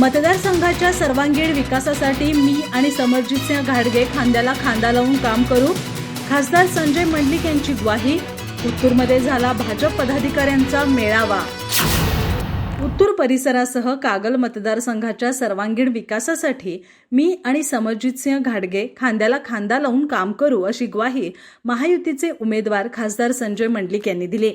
मतदारसंघाच्या सर्वांगीण विकासासाठी मी आणि समरजितसिंह घाडगे खांद्याला खांदा लावून काम करू. खासदार संजय मंडलिक यांची ग्वाही. उत्तूरमध्ये झाला भाजप पदाधिकाऱ्यांचा मेळावा. उत्तूर परिसरासह कागल मतदारसंघाच्या सर्वांगीण विकासासाठी मी आणि समरजितसिंह घाडगे खांद्याला खांदा लावून काम करू अशी ग्वाही महायुतीचे उमेदवार खासदार संजय मंडलिक यांनी दिली.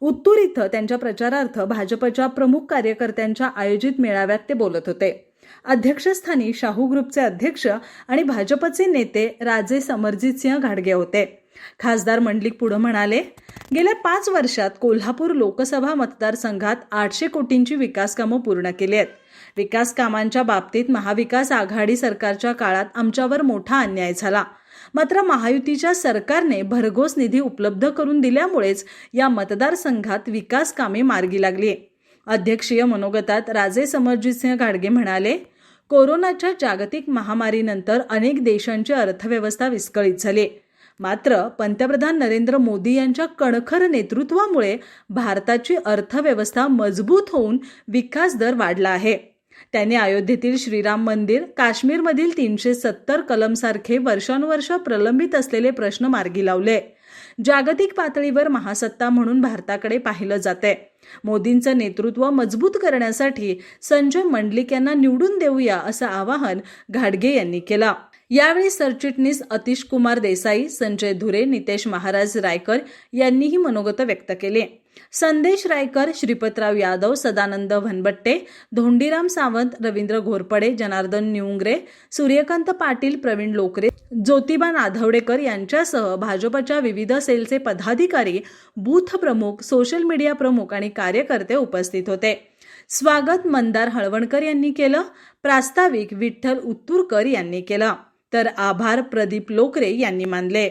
उत्तूर इथं त्यांच्या प्रचारार्थ भाजपच्या प्रमुख कार्यकर्त्यांच्या आयोजित मेळाव्यात ते बोलत होते. अध्यक्षस्थानी शाहू ग्रुपचे अध्यक्ष आणि भाजपचे नेते राजे समरजित सिंह घाडगे होते. खासदार मंडलिक पुढे म्हणाले गेल्या पाच वर्षात कोल्हापूर लोकसभा मतदारसंघात आठशे कोटींची विकास कामं पूर्ण केली आहेत. विकास कामांच्या बाबतीत महाविकास आघाडी सरकारच्या काळात आमच्यावर मोठा अन्याय झाला. मात्र महायुतीच्या सरकारने भरघोस निधी उपलब्ध करून दिल्यामुळेच या मतदारसंघात विकास कामे मार्गी लागली. अध्यक्षीय मनोगतात राजे समरजितसिंह घाडगे म्हणाले कोरोनाच्या जागतिक महामारीनंतर अनेक देशांची अर्थव्यवस्था विस्कळीत झाली. मात्र पंतप्रधान नरेंद्र मोदी यांच्या कणखर नेतृत्वामुळे भारताची अर्थव्यवस्था मजबूत होऊन विकास दर वाढला आहे. त्याने अयोध्येतील श्रीराम मंदिर काश्मीरमधील तीनशे सत्तर कलमसारखे वर्षानुवर्ष प्रलंबित असलेले प्रश्न मार्गी लावले. जागतिक पातळीवर महासत्ता म्हणून भारताकडे पाहिलं जाते मोदींचं नेतृत्व मजबूत करण्यासाठी संजय मंडलिक यांना निवडून देऊया असं आवाहन घाडगे यांनी केलं. यावेळी सरचिटणीस अतिश कुमार देसाई संजय धुरे नितेश महाराज रायकर यांनीही मनोगत व्यक्त केले. संदेश रायकर श्रीपतराव यादव सदानंद भनबट्टे धोंडीराम सावंत रवींद्र घोरपडे जनार्दन निउंगरे सूर्यकांत पाटील प्रवीण लोकरे ज्योतिबा नाधवडेकर यांच्यासह भाजपच्या विविध सेलचे पदाधिकारी बूथ प्रमुख सोशल मीडिया प्रमुख आणि कार्यकर्ते उपस्थित होते. स्वागत मंदार हळवणकर यांनी केलं प्रास्ताविक विठ्ठल उत्तूरकर यांनी केलं. तर आभार प्रदीप लोकरे यांनी मानले.